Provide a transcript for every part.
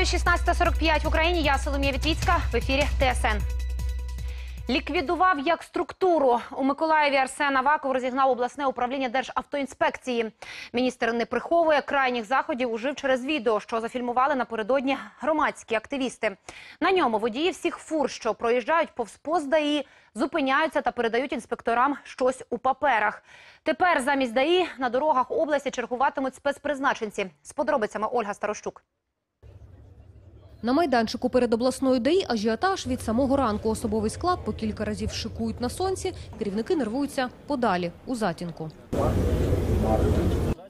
Вітаю 16.45 в Україні. Я Соломія Вітвіцька в ефірі ТСН. Ліквідував як структуру у Миколаєві Арсен Аваков розігнав обласне управління Державтоінспекції. Міністр не приховує крайніх заходів. Ужив через відео, що зафільмували напередодні громадські активісти. На ньому водії всіх фур, що проїжджають повз пост ДАІ, зупиняються та передають інспекторам щось у паперах. Тепер замість ДАІ на дорогах області чергуватимуть спецпризначенці. З подробицями Ольга Старощук. На майданчику перед обласною ДАІ ажіотаж від самого ранку. Особовий склад по кілька разів шикують на сонці. Керівники нервуються подалі, у затінку.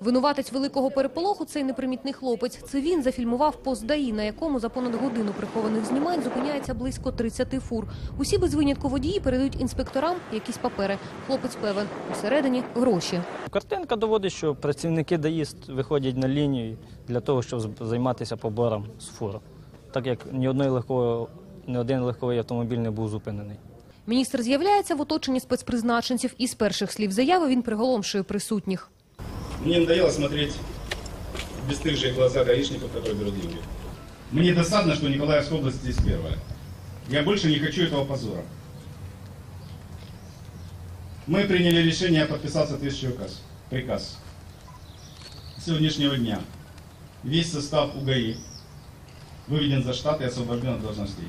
Винуватець великого переполоху – цей непримітний хлопець. Це він зафільмував пост ДАІ, на якому за понад годину прихованих знімань зупиняється близько 30 фур. Усі без винятку водії передають інспекторам якісь папери. Хлопець певен, усередині – гроші. Картинка доводить, що працівники ДАІСТ виходять на лінію для того, щоб займатися побором з фур Так як ні, одної легкової, ні один легковий автомобіль не був зупинений. Міністр з'являється в оточенні спецпризначенців. І з перших слів заяви він приголомшує присутніх. Мне надоело смотреть в бесстыжие глаза гаишников, которые берут деньги. Мне досадно, что Николаевская область здесь первая. Я больше не хочу этого позора. Мы приняли решение подписать соответствующий указ, приказ. С сегодняшнего дня весь состав УГАИ выведен за штат и освобожден от должностей.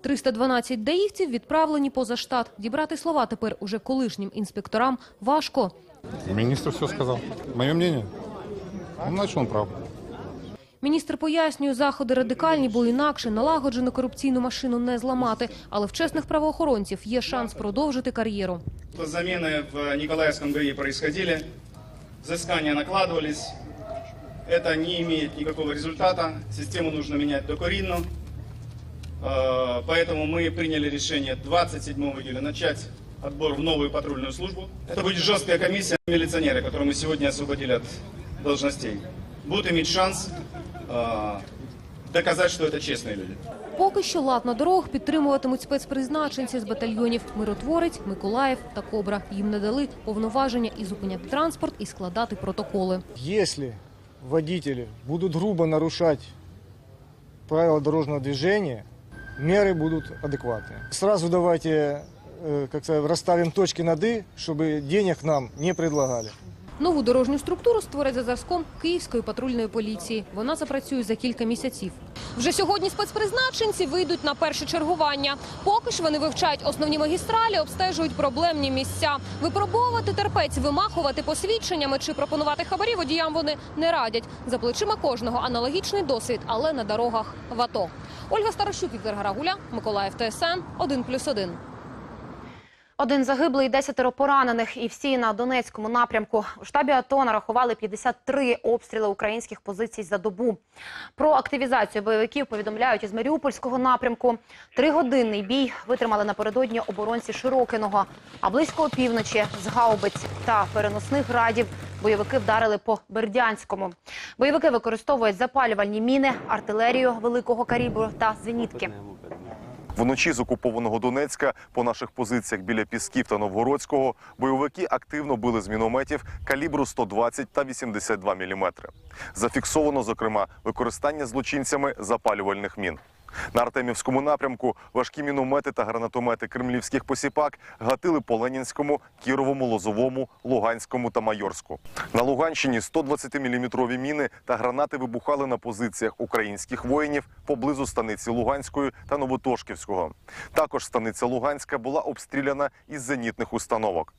312 даївців відправлені поза штат. Дібрати слова тепер уже колишнім інспекторам важко. Министр все сказал. Мое мнение? Ну, значит, он прав. Міністр пояснює, заходи радикальні, бо інакше налагоджену корупційну машину не зламати. Але в чесних правоохоронців є шанс продовжити кар'єру. Замены в Николаевском ГАИ происходили, взыскания накладывались. Это не имеет никакого результата. Систему нужно менять докоринно. Э, Поэтому мы приняли решение 27 июля начать отбор в новую патрульную службу. Это будет жесткая комиссия. Милиционеры, которые мы сегодня освободили от должностей, будут иметь шанс э, доказать, что это честные люди. Поки що лад на дорогах підтримуватимуть спецпризначенці з батальйонів Миротворець, Миколаїв та Кобра. Їм не дали повноваження і зупиняти транспорт, і складати протоколи. Если водители будут грубо нарушать правила дорожного движения, меры будут адекватные. Сразу давайте, э, как сказать, расставим точки над «и», чтобы денег нам не предлагали. Нову дорожню структуру створять за зразком Київської патрульної поліції. Вона запрацює за кілька місяців. Вже сьогодні спецпризначенці вийдуть на перше чергування. Поки ж вони вивчають основні магістралі, обстежують проблемні місця. Випробовувати терпець, вимахувати посвідченнями чи пропонувати хабарі водіям вони не радять. За плечима кожного аналогічний досвід, але на дорогах в АТО. Ольга Старощук, Віктор Гарагуля, Миколаїв ТСН 1+,1. Один загиблий, десятеро поранених і всі на Донецькому напрямку. У штабі АТО нарахували 53 обстріли українських позицій за добу. Про активізацію бойовиків повідомляють із Маріупольського напрямку. Тригодинний бій витримали напередодні оборонці Широкиного. А близько опівночі з гаубиць та переносних градів бойовики вдарили по Бердянському. Бойовики використовують запалювальні міни, артилерію великого калібру та зенітки. Вночі з окупованого Донецька по наших позиціях біля Пісків та Новгородського бойовики активно били з мінометів калібру 120 та 82 мм. Зафіксовано, зокрема, використання злочинцями запалювальних мін. На Артемівському напрямку важкі міномети та гранатомети кремлівських посіпак гатили по Ленінському, Кіровому, Лозовому, Луганському та Майорську. На Луганщині 120-мм міни та гранати вибухали на позиціях українських воїнів поблизу станиці Луганської та Новотошківського. Також станиця Луганська була обстріляна із зенітних установок.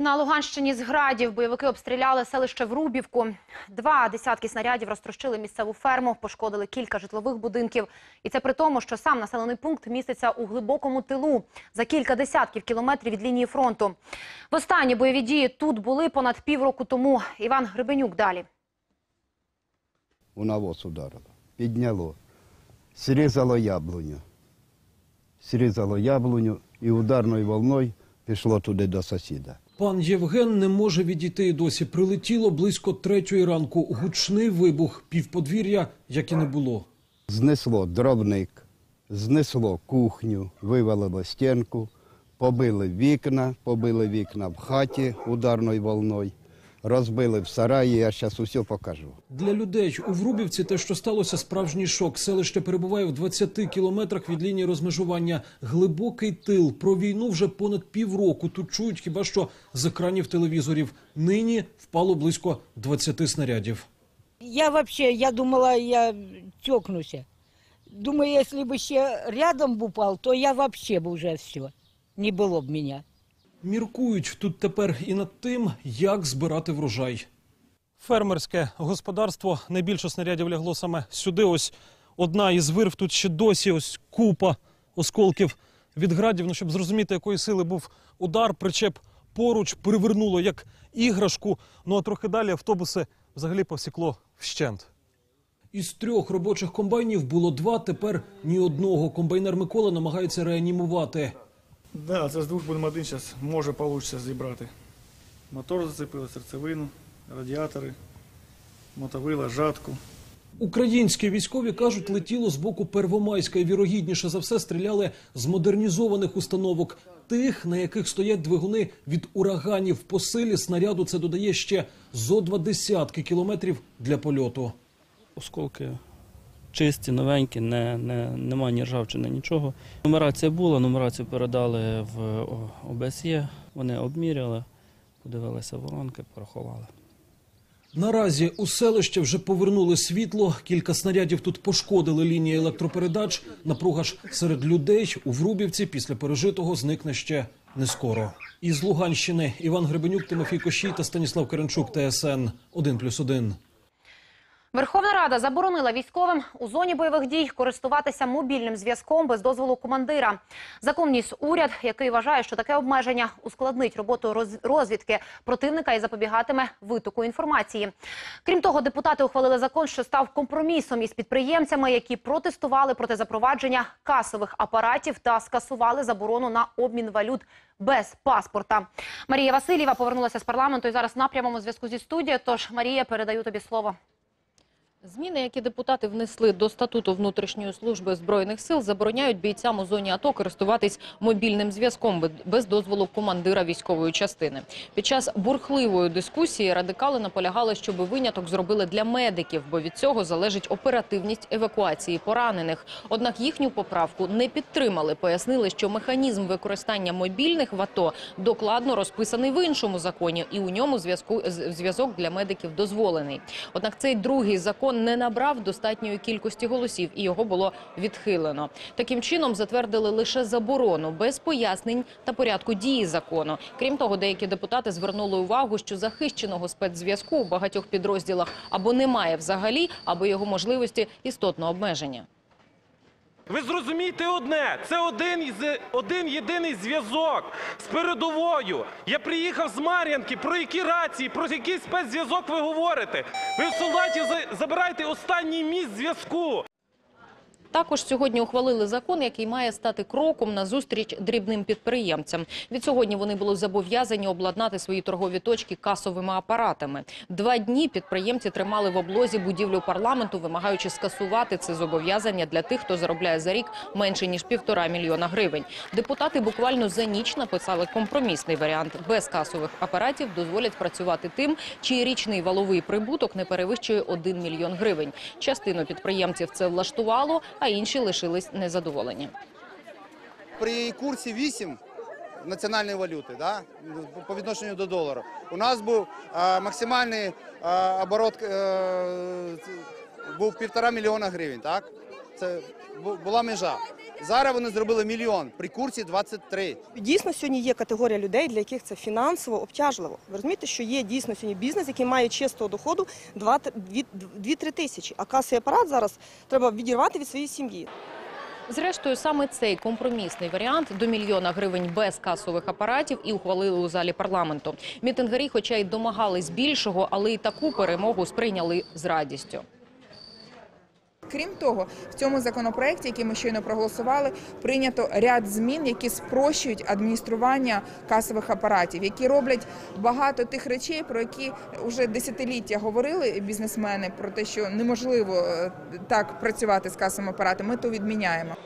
На Луганщині з градів бойовики обстріляли селище Врубівку. Два десятки снарядів розтрощили місцеву ферму, пошкодили кілька житлових будинків. І це при тому, що сам населений пункт міститься у глибокому тилу за кілька десятків кілометрів від лінії фронту. Востанні бойові дії тут були понад півроку тому. Іван Гребенюк далі. у навоз ударило, підняло, срізало яблуню. Срізало яблуню і ударною волною пішло туди до сусіда. Пан Євген не може відійти і досі. Прилетіло близько третьої ранку. Гучний вибух, півподвір'я, як і не було. Знесло дробник, знесло кухню, вивалило стінку, побили вікна, побили вікна в хаті ударною волною, розбили в сараї, я зараз усе покажу. Для людей у Врубівці те, що сталося, справжній шок. Селище перебуває в 20 кілометрах від лінії розмежування. Глибокий тил. Про війну вже понад півроку. Тут чують хіба що з екранів телевізорів. Нині впало близько 20 снарядів. Я вообще, я думала, я тёкнуся. Думаю, если бы ще рядом б упал, то я вообще бы уже все. Не было б меня. Міркують тут тепер і над тим, як збирати врожай. Фермерське господарство найбільше снарядів лягло саме сюди. Ось одна із вирв тут ще досі ось купа осколків від градів. Ну, щоб зрозуміти, якої сили був удар, причеп поруч перевернуло як іграшку. Ну а трохи далі автобуси взагалі повсікло вщент. Із трьох робочих комбайнів було два, тепер ні одного. Комбайнер Микола намагається реанімувати. Да, це з двох будемо один зараз може вийде зібрати. Мотор зацепили, серцевину, радіатори, мотовила, жатку. Українські військові кажуть, летіло з боку Первомайська і вірогідніше за все стріляли з модернізованих установок, тих, на яких стоять двигуни від ураганів. По силі снаряду це додає ще зо два десятки кілометрів для польоту. Осколки чисті, новенькі, не, не, нема ні ржавчини, нічого. Нумерація була, нумерацію передали в ОБСЄ, вони обміряли, подивилися воронки, порахували. Наразі у селище вже повернули світло. Кілька снарядів тут пошкодили лінії електропередач. Напруга ж серед людей у Врубівці після пережитого зникне ще не скоро. Із Луганщини Іван Гребенюк, Тимофій Кощій та Станіслав Керенчук, ТСН 1+,1. Верховна Рада заборонила військовим у зоні бойових дій користуватися мобільним зв'язком без дозволу командира. Закон вніс уряд, який вважає, що таке обмеження ускладнить роботу роз- розвідки противника і запобігатиме витоку інформації. Крім того, депутати ухвалили закон, що став компромісом із підприємцями, які протестували проти запровадження касових апаратів та скасували заборону на обмін валют без паспорта. Марія Васильєва повернулася з парламенту і зараз на прямому зв'язку зі студією. Тож Марія, передаю тобі слово. Зміни, які депутати внесли до статуту внутрішньої служби збройних сил, забороняють бійцям у зоні АТО користуватись мобільним зв'язком без дозволу командира військової частини. Під час бурхливої дискусії радикали наполягали, щоб виняток зробили для медиків, бо від цього залежить оперативність евакуації поранених. Однак їхню поправку не підтримали. Пояснили, що механізм використання мобільних в АТО докладно розписаний в іншому законі, і у ньому зв'язок для медиків дозволений. Однак цей другий закон не набрав достатньої кількості голосів, і його було відхилено. Таким чином затвердили лише заборону без пояснень та порядку дії закону. Крім того, деякі депутати звернули увагу, що захищеного спецзв'язку у багатьох підрозділах або немає взагалі, або його можливості істотно обмеження. Ви зрозумійте одне, це один один єдиний зв'язок з передовою. Я приїхав з Мар'янки. Про які рації, про який спецзв'язок ви говорите? Ви в солдатів забираєте останній місць зв'язку. Також сьогодні ухвалили закон, який має стати кроком на зустріч дрібним підприємцям. Від сьогодні вони були зобов'язані обладнати свої торгові точки касовими апаратами. Два дні підприємці тримали в облозі будівлю парламенту, вимагаючи скасувати це зобов'язання для тих, хто заробляє за рік менше ніж півтора мільйона гривень. Депутати буквально за ніч написали компромісний варіант. Без касових апаратів дозволять працювати тим, чий річний валовий прибуток не перевищує 1 мільйон гривень. Частину підприємців це влаштувало, а інші лишились незадоволені. при курсі 8 національної валюти, да, по відношенню до долару, у нас був а, максимальний а, оборот а, був півтора мільйона гривень. Так? Це була межа. Зараз вони зробили мільйон при курсі 23. Дійсно, сьогодні є категорія людей, для яких це фінансово обтяжливо. Ви розумієте, що є дійсно сьогодні бізнес, який має чистого доходу 2-3 тисячі, а касовий апарат зараз треба відірвати від своєї сім'ї. Зрештою, саме цей компромісний варіант до мільйона гривень без касових апаратів і ухвалили у залі парламенту. Мітингарі, хоча й домагались більшого, але й таку перемогу сприйняли з радістю. Крім того, в цьому законопроекті, який ми щойно проголосували, прийнято ряд змін, які спрощують адміністрування касових апаратів, які роблять багато тих речей, про які вже десятиліття говорили бізнесмени, про те, що неможливо е, так працювати з касовим апаратом. Ми то відміняємо.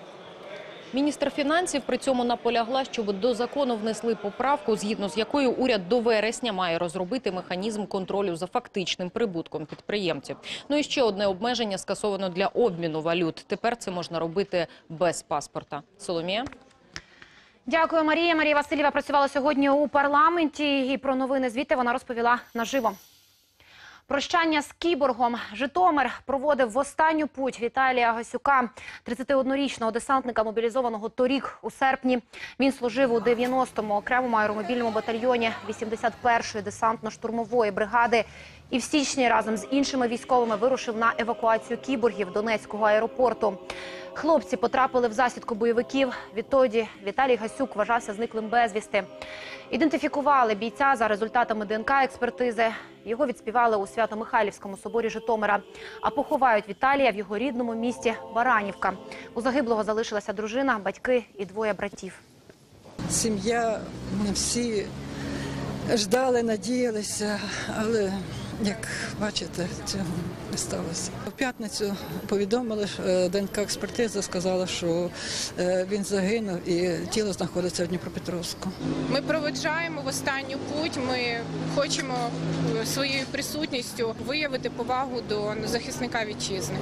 Міністр фінансів при цьому наполягла, щоб до закону внесли поправку, згідно з якою уряд до вересня має розробити механізм контролю за фактичним прибутком підприємців. Ну і ще одне обмеження скасовано для обміну валют. Тепер це можна робити без паспорта. Соломія? Дякую, Марія. Марія Васильєва працювала сьогодні у парламенті і про новини звідти вона розповіла наживо. Прощання з кіборгом Житомир проводив в останню путь Віталія Гасюка, 31-річного десантника, мобілізованого торік у серпні. Він служив у 90-му окремому аеромобільному батальйоні 81-ї десантно-штурмової бригади. І в січні разом з іншими військовими вирушив на евакуацію кіборгів Донецького аеропорту. Хлопці потрапили в засідку бойовиків. Відтоді Віталій Гасюк вважався зниклим безвісти. Ідентифікували бійця за результатами ДНК-експертизи. Його відспівали у Свято-Михайлівському соборі Житомира. А поховають Віталія в його рідному місті Баранівка. У загиблого залишилася дружина, батьки і двоє братів. Сім'я, всі ждали, надіялися, але як бачите, цього не сталося. В п'ятницю повідомили, е, ДНК-експертиза сказала, що е, він загинув і тіло знаходиться в Дніпропетровську. Ми проведжаємо в останню путь. Ми хочемо своєю присутністю виявити повагу до захисника вітчизни.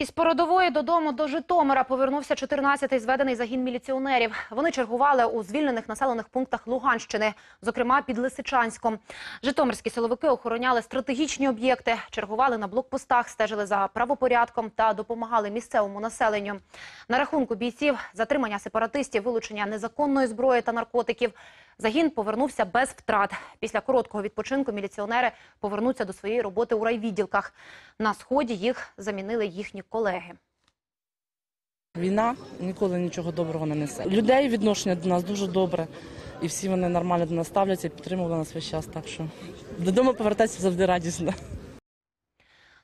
Із Породової додому до Житомира повернувся 14-й зведений загін міліціонерів. Вони чергували у звільнених населених пунктах Луганщини, зокрема під Лисичанськом. Житомирські силовики охороняли стратегічні об'єкти, чергували на блокпостах, стежили за правопорядком та допомагали місцевому населенню. На рахунку бійців затримання сепаратистів, вилучення незаконної зброї та наркотиків. Загін повернувся без втрат. Після короткого відпочинку міліціонери повернуться до своєї роботи у райвідділках. На сході їх замінили їхні колеги. Війна ніколи нічого доброго не несе. Людей відношення до нас дуже добре, і всі вони нормально до нас ставляться і підтримували нас весь час. Так що додому повертатися завжди радісно.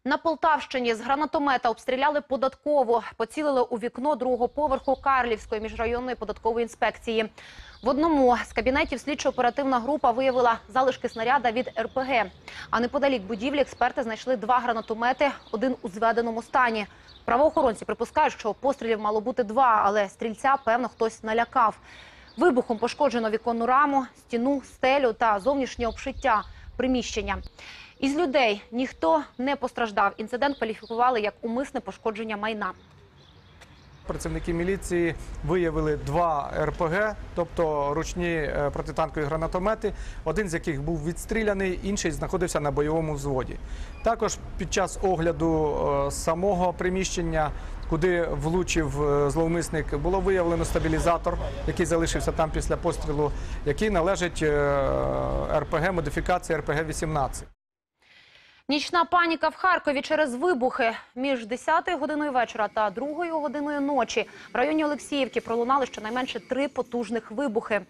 На Полтавщині з гранатомета обстріляли податково, поцілили у вікно другого поверху Карлівської міжрайонної податкової інспекції. В одному з кабінетів слідчо-оперативна група виявила залишки снаряда від РПГ. А неподалік будівлі експерти знайшли два гранатомети, один у зведеному стані. Правоохоронці припускають, що пострілів мало бути два, але стрільця, певно, хтось налякав. Вибухом пошкоджено віконну раму, стіну, стелю та зовнішнє обшиття приміщення. Із людей ніхто не постраждав. Інцидент кваліфікували як умисне пошкодження майна. Працівники міліції виявили два РПГ, тобто ручні е, протитанкові гранатомети, один з яких був відстріляний, інший знаходився на бойовому взводі. Також під час огляду е, самого приміщення, куди влучив е, зловмисник, було виявлено стабілізатор, який залишився там після пострілу, який належить РПГ, модифікації РПГ-18. Нічна паніка в Харкові через вибухи. Між 10 годиною вечора та 2 годиною ночі в районі Олексіївки пролунали щонайменше три потужних вибухи.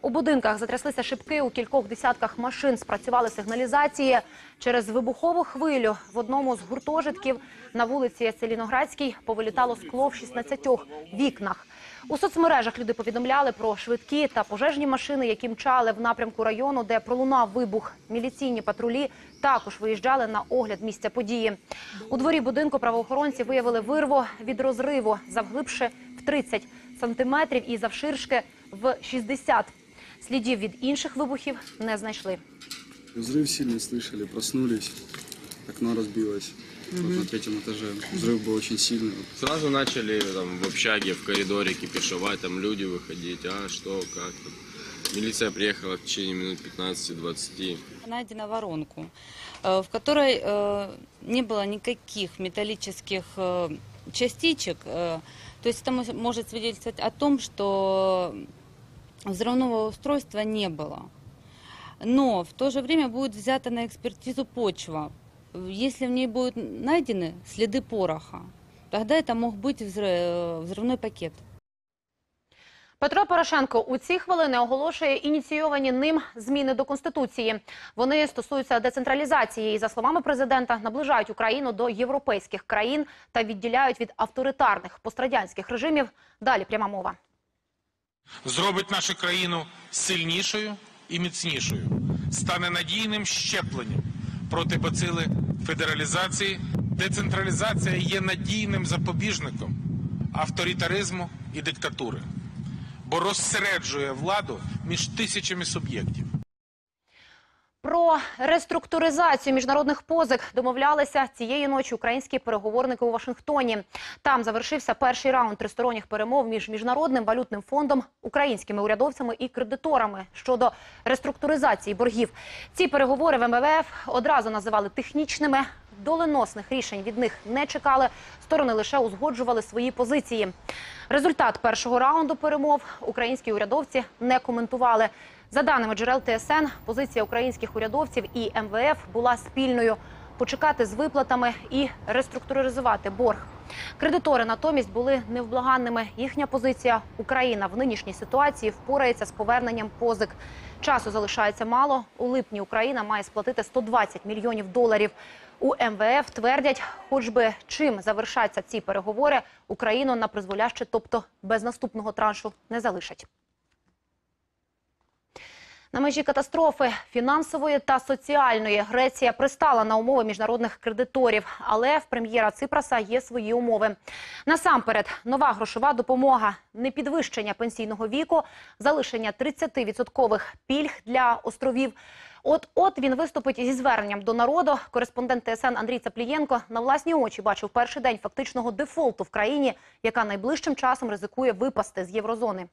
У будинках затряслися шибки, у кількох десятках машин спрацювали сигналізації. Через вибухову хвилю в одному з гуртожитків на вулиці Целіноградській повилітало скло в 16 вікнах. У соцмережах люди повідомляли про швидкі та пожежні машини, які мчали в напрямку району, де пролунав вибух. Міліційні патрулі також виїжджали на огляд місця події. У дворі будинку правоохоронці виявили вирву від розриву завглибше в 30 сантиметрів і завширшки в 60. Слідів від інших вибухів не знайшли. Взрыв сильно слышали, проснулись, окно разбилось. Вот на третьем этаже. Взрыв был очень сильный. Сразу начали там в общаге, в коридоре кипишевать, там люди выходить, а что, как там. Милиция приехала в течение минут 15-20. Найдена воронку, э, в которой э, не было никаких металлических э, частичек. То есть это может свидетельствовать о том, что взрывного устройства не было. Но в то же время будет взята на экспертизу почва. Если в ней будут найдены следы пороха, тогда это мог быть взрыв- взрывной пакет. Петро Порошенко у ці хвилини оголошує ініційовані ним зміни до конституції. Вони стосуються децентралізації і, за словами президента, наближають Україну до європейських країн та відділяють від авторитарних пострадянських режимів. Далі пряма мова. зробить нашу країну сильнішою і міцнішою, стане надійним щепленням проти бацили федералізації. Децентралізація є надійним запобіжником авторитаризму і диктатури, бо розсереджує владу між тисячами суб'єктів. Про реструктуризацію міжнародних позик домовлялися цієї ночі українські переговорники у Вашингтоні. Там завершився перший раунд тристоронніх перемов між міжнародним валютним фондом, українськими урядовцями і кредиторами щодо реструктуризації боргів. Ці переговори в МВФ одразу називали технічними. Доленосних рішень від них не чекали. Сторони лише узгоджували свої позиції. Результат першого раунду перемов українські урядовці не коментували. За даними джерел ТСН, позиція українських урядовців і МВФ була спільною почекати з виплатами і реструктуризувати борг. Кредитори натомість були невблаганними. Їхня позиція Україна в нинішній ситуації впорається з поверненням позик. Часу залишається мало. У липні Україна має сплатити 120 мільйонів доларів. У МВФ твердять, хоч би чим завершаться ці переговори, Україну на призволяще, тобто без наступного траншу, не залишать. На межі катастрофи фінансової та соціальної Греція пристала на умови міжнародних кредиторів, але в прем'єра Ципраса є свої умови. Насамперед, нова грошова допомога, непідвищення пенсійного віку, залишення 30% пільг для островів. От от він виступить зі зверненням до народу. Кореспондент ТСН Андрій Цаплієнко на власні очі бачив перший день фактичного дефолту в країні, яка найближчим часом ризикує випасти з єврозони.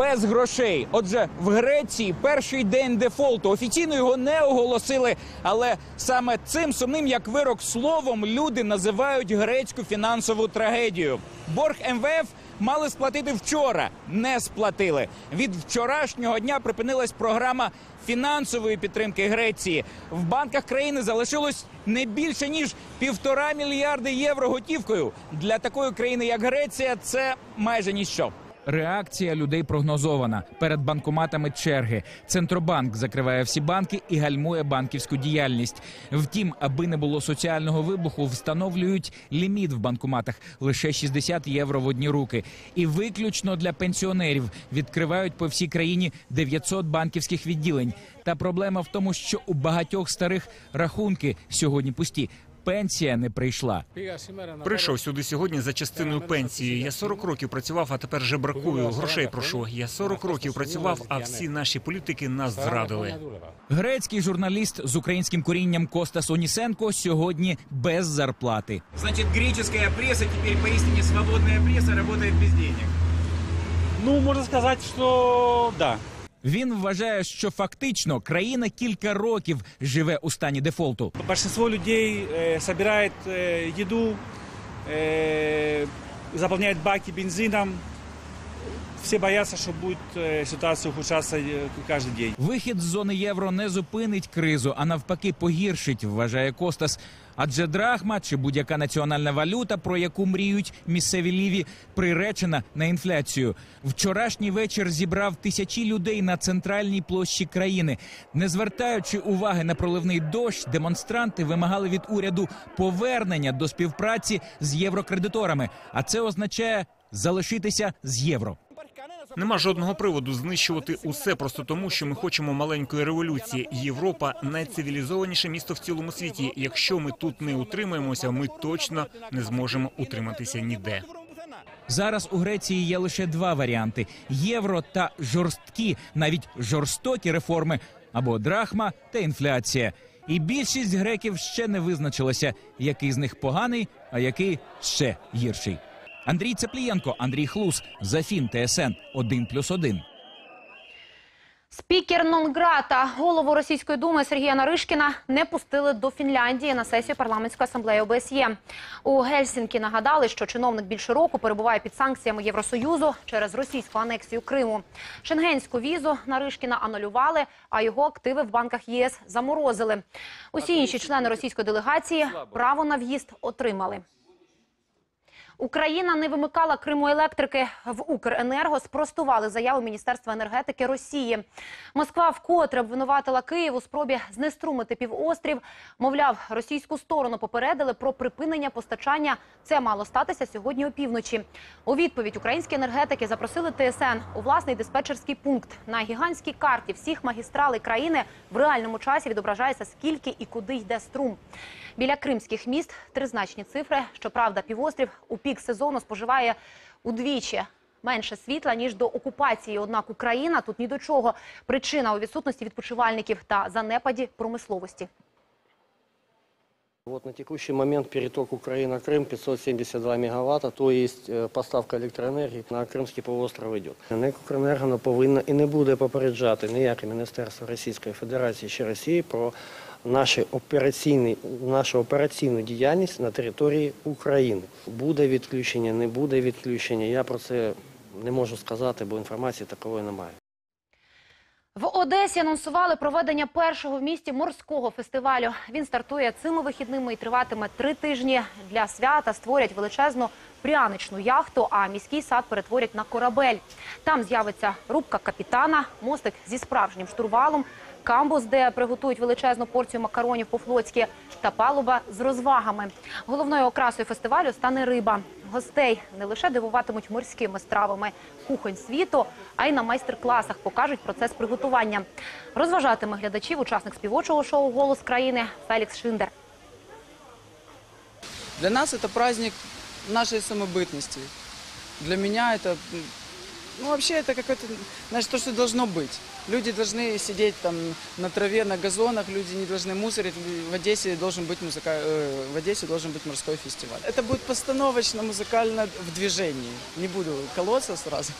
Без грошей. Отже, в Греції перший день дефолту. Офіційно його не оголосили, але саме цим сумним як вирок словом люди називають грецьку фінансову трагедію. Борг МВФ мали сплатити вчора, не сплатили. Від вчорашнього дня припинилась програма фінансової підтримки Греції. В банках країни залишилось не більше ніж півтора мільярди євро готівкою. Для такої країни, як Греція, це майже ніщо. Реакція людей прогнозована. Перед банкоматами черги. Центробанк закриває всі банки і гальмує банківську діяльність. Втім, аби не було соціального вибуху, встановлюють ліміт в банкоматах лише 60 євро в одні руки. І виключно для пенсіонерів відкривають по всій країні 900 банківських відділень. Та проблема в тому, що у багатьох старих рахунки сьогодні пусті. Пенсія не прийшла. Прийшов сюди сьогодні за частиною пенсії. Я 40 років працював, а тепер же бракую. Грошей прошу. Я 40 років працював, а всі наші політики нас зрадили. Грецький журналіст з українським корінням Костас Онісенко сьогодні без зарплати. Значит, греческая пресса теперь поистине свободная пресса работает без денег. Ну можна сказати, що да. Він вважає, що фактично країна кілька років живе у стані дефолту. Большинство людей э, собирает э, еду, э, заполняет баки бензином. Все боятся, что будет э, ситуация ухудшаться э, каждый день. Вихід з зони євро не зупинить кризу, а навпаки погіршить, вважає Костас. Адже драхма чи будь-яка національна валюта, про яку мріють місцеві ліві, приречена на інфляцію. Вчорашній вечір зібрав тисячі людей на центральній площі країни. Не звертаючи уваги на проливний дощ, демонстранти вимагали від уряду повернення до співпраці з єврокредиторами. А це означає залишитися з євро. Нема жодного приводу знищувати усе просто тому, що ми хочемо маленької революції. Європа найцивілізованіше місто в цілому світі. Якщо ми тут не утримаємося, ми точно не зможемо утриматися ніде. Зараз у Греції є лише два варіанти: євро та жорсткі, навіть жорстокі реформи, або драхма та інфляція. І більшість греків ще не визначилася, який з них поганий, а який ще гірший. Андрій Цеплієнко, Андрій Хлус, Зафін ТСН 1+,1. Спікер Нонграта, голову російської думи Сергія Наришкіна не пустили до Фінляндії на сесію парламентської асамблеї ОБСЄ. У Гельсінкі нагадали, що чиновник більше року перебуває під санкціями Євросоюзу через російську анексію Криму. Шенгенську візу Наришкіна анулювали, а його активи в банках ЄС заморозили. Усі інші члени російської делегації право на в'їзд отримали. Україна не вимикала Кримоелектрики в Укренерго. Спростували заяву Міністерства енергетики Росії. Москва вкотре обвинуватила Київ у спробі знеструмити півострів. Мовляв, російську сторону попередили про припинення постачання. Це мало статися сьогодні опівночі. У відповідь українські енергетики запросили ТСН у власний диспетчерський пункт. На гігантській карті всіх магістралей країни в реальному часі відображається скільки і куди йде струм. Біля кримських міст тризначні цифри. Щоправда, півострів у пів пік сезону споживає удвічі менше світла ніж до окупації. Однак Україна тут ні до чого. Причина у відсутності відпочивальників та занепаді промисловості. Вот на текущий момент переток Украина-Крым 572 мегаватта, то есть е, поставка електроенергії на Кримський полуостров йде. НЕК повинна і не буде попереджати ніяке Міністерство Російської Федерації чи Росії про наші операційні, нашу операційну діяльність на території України. Буде відключення, не буде відключення. Я про це не можу сказати, бо інформації такої немає. В Одесі анонсували проведення першого в місті морського фестивалю. Він стартує цими вихідними і триватиме три тижні. Для свята створять величезну пряничну яхту, а міський сад перетворять на корабель. Там з'явиться рубка капітана, мостик зі справжнім штурвалом, камбус, де приготують величезну порцію макаронів по-флотськи, та палуба з розвагами. Головною окрасою фестивалю стане риба. Гостей не лише дивуватимуть морськими стравами кухонь світу, а й на майстер-класах покажуть процес приготування. Розважатиме глядачів учасник співочого шоу Голос країни Фелікс Шиндер. Для нас это праздник нашей самобытности. Для меня это, м, ну вообще это какое-то, знаешь, то, что должно быть. Люди должны сидеть там на траве, на газонах, люди не должны мусорить. В Одессе должен быть музыка, э, в Одессе должен быть морской фестиваль. Это будет постановочно, музыкально в движении. Не буду колоться сразу.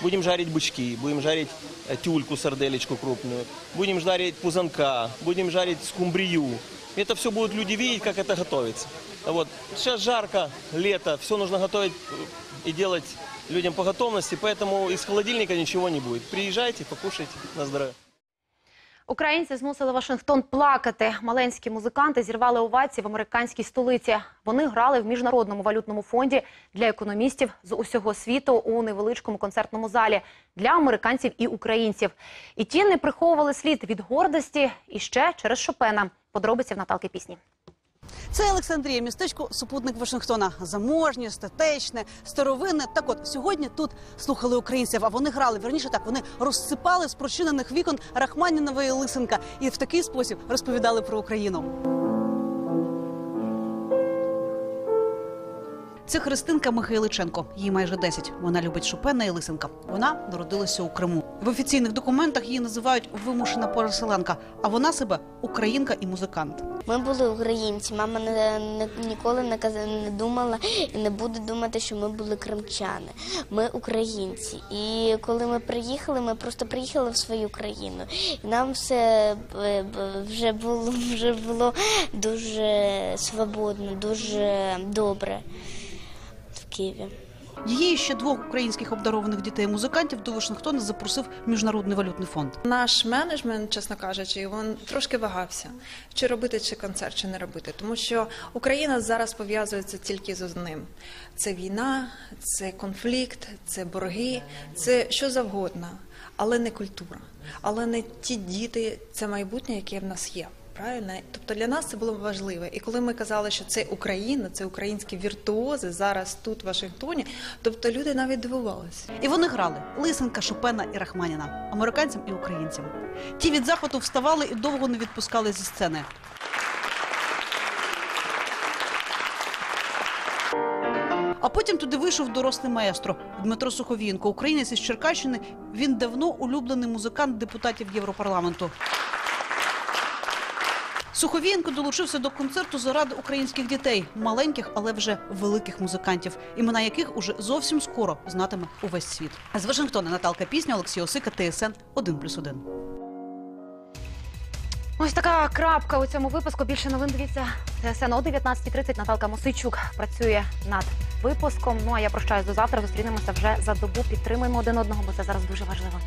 Будем жарить бычки, будем жарить э, тюльку, сарделечку крупную, будем жарить пузанка, будем жарить скумбрию. Это все будут люди видеть, как это готовится. Вот. Сейчас жарко, лето, все нужно готовить э, и делать людям по готовности, поэтому из холодильника ничего не будет. Приезжайте, покушайте на здоровье. Українці змусили Вашингтон плакати. Маленські музиканти зірвали овації в американській столиці. Вони грали в міжнародному валютному фонді для економістів з усього світу у невеличкому концертному залі для американців і українців. І ті не приховували слід від гордості і ще через Шопена. Подробиці в Наталки пісні. Це Олександрія, містечко супутник Вашингтона. Заможнє, статечне, старовинне. Так от сьогодні тут слухали українців, а вони грали. Верніше так, вони розсипали з прочинених вікон Рахманінової лисенка і в такий спосіб розповідали про Україну. Це Христинка Михайличенко. Їй майже 10. Вона любить Шопена і Лисенка. Вона народилася у Криму. В офіційних документах її називають вимушена переселенка, а вона себе українка і музикант. Ми були українці. Мама не, не ніколи не казала, не думала і не буде думати, що ми були кримчани. Ми українці. І коли ми приїхали, ми просто приїхали в свою країну. І нам все е, вже було вже було дуже свободно, дуже добре Києві. Її і ще двох українських обдарованих дітей-музикантів до Вашингтона запросив міжнародний валютний фонд. Наш менеджмент, чесно кажучи, він трошки вагався, чи робити чи концерт, чи не робити. Тому що Україна зараз пов'язується тільки з одним: це війна, це конфлікт, це борги, це що завгодно, але не культура, але не ті діти, це майбутнє, яке в нас є. Правильно, тобто для нас це було важливо. І коли ми казали, що це Україна, це українські віртуози зараз тут, в Вашингтоні, тобто люди навіть дивувалися. І вони грали Лисенка, Шопена і Рахманіна, американцям і українцям. Ті від захвату вставали і довго не відпускали зі сцени. А потім туди вийшов дорослий маестро Дмитро Суховієнко, українець із Черкащини. Він давно улюблений музикант депутатів Європарламенту. Суховієнко долучився до концерту заради українських дітей, маленьких, але вже великих музикантів, імена яких уже зовсім скоро знатиме увесь світ. З Вашингтона Наталка Пісня, Олексій Осика, ТСН 1+,1. Ось така крапка у цьому випуску. Більше новин дивіться ТСН о 19.30. Наталка Мосичук працює над випуском. Ну а я прощаюсь до завтра. Зустрінемося вже за добу. Підтримуємо один одного, бо це зараз дуже важливо.